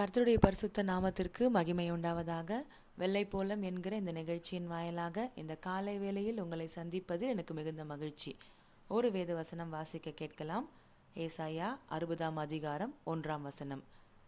கர்த்தருடைய பரிசுத்த நாமத்திற்கு மகிமை உண்டாவதாக. வெள்ளை போலம் என்கிற இந்த நிகழ்ச்சியின் வாயிலாக இந்த காலை வேளையில் உங்களை சந்திப்பதில் எனக்கு மிகுந்த மகிழ்ச்சி. ஒரு வேத வசனம் வாசிக்க கேட்கலாம். ஏசாயா அறுபதாம் அதிகாரம் ஒன்றாம் வசனம்.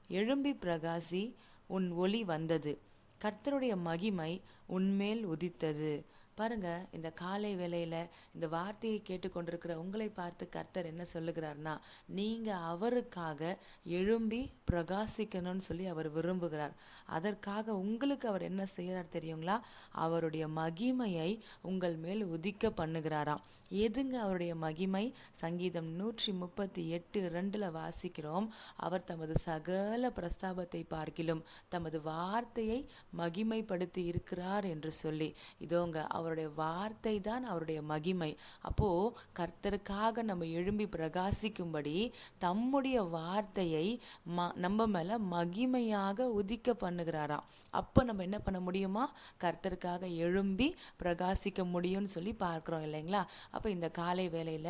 எழும்பி பிரகாசி உன் ஒளி வந்தது. கர்த்தருடைய மகிமை உன்மேல் உதித்தது. பாருங்க இந்த காலை வேலையில் இந்த வார்த்தையை கேட்டுக்கொண்டிருக்கிற உங்களை பார்த்து கர்த்தர் என்ன சொல்லுகிறார்னா நீங்கள் அவருக்காக எழும்பி பிரகாசிக்கணும்னு சொல்லி அவர் விரும்புகிறார். அதற்காக உங்களுக்கு அவர் என்ன செய்கிறார் தெரியுங்களா? அவருடைய மகிமையை உங்கள் மேல் உதிக்க பண்ணுகிறாராம். எதுங்க அவருடைய மகிமை? சங்கீதம் நூற்றி முப்பத்தி எட்டு ரெண்டில் வாசிக்கிறோம். அவர் தமது சகல பிரஸ்தாபத்தை பார்க்கிலும் தமது வார்த்தையை மகிமைப்படுத்தி இருக்கிறார் என்று சொல்லி. இதோங்க அவருடைய வார்த்தை தான் அவருடைய மகிமை. அப்போ கர்த்தருக்காக நம்ம எழும்பி பிரகாசிக்கும்படி தம்முடைய வார்த்தையை ம நம்ம மேலே மகிமையாக உதிக்க பண்ணுகிறாராம் அப்போ நம்ம என்ன பண்ண முடியுமா? கர்த்தருக்காக எழும்பி பிரகாசிக்க முடியும்னு சொல்லி பார்க்குறோம் இல்லைங்களா? அப்போ இந்த காலை வேலையில்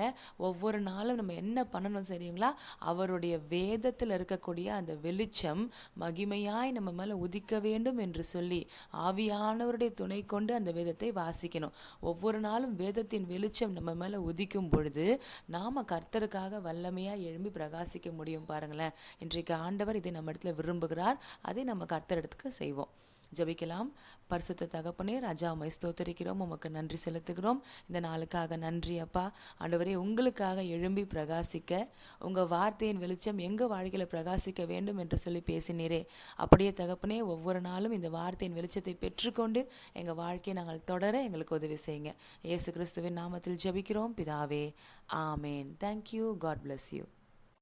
ஒவ்வொரு நாளும் நம்ம என்ன பண்ணணும் சரிங்களா அவருடைய வேதத்தில் இருக்கக்கூடிய அந்த வெளிச்சம் மகிமையாய் நம்ம மேலே உதிக்க வேண்டும் என்று சொல்லி ஆவியானவருடைய துணை கொண்டு அந்த வேதத்தை வாசி வாசிக்கணும். ஒவ்வொரு நாளும் வேதத்தின் வெளிச்சம் நம்ம மேலே உதிக்கும் பொழுது நாம் கர்த்தருக்காக வல்லமையாக எழும்பி பிரகாசிக்க முடியும் பாருங்களேன். இன்றைக்கு ஆண்டவர் இதை நம்ம இடத்துல விரும்புகிறார். அதை நம்ம கர்த்தர் இடத்துக்கு செய்வோம். ஜபிக்கலாம். பரிசுத்த தகப்பனே ராஜா உமை ஸ்தோத்தரிக்கிறோம். உமக்கு நன்றி செலுத்துகிறோம். இந்த நாளுக்காக நன்றி அப்பா. ஆண்டவரே உங்களுக்காக எழும்பி பிரகாசிக்க உங்கள் வார்த்தையின் வெளிச்சம் எங்கள் வாழ்க்கையில் பிரகாசிக்க வேண்டும் என்று சொல்லி பேசினீரே. அப்படியே தகப்பனே ஒவ்வொரு நாளும் இந்த வார்த்தையின் வெளிச்சத்தை பெற்றுக்கொண்டு எங்கள் வாழ்க்கையை நாங்கள் தொடர எங்களுக்கு உதவி செய்யுங்க. இயேசு கிறிஸ்துவின் நாமத்தில் ஜபிக்கிறோம். பிதாவே ஆமேன். Thank you God bless you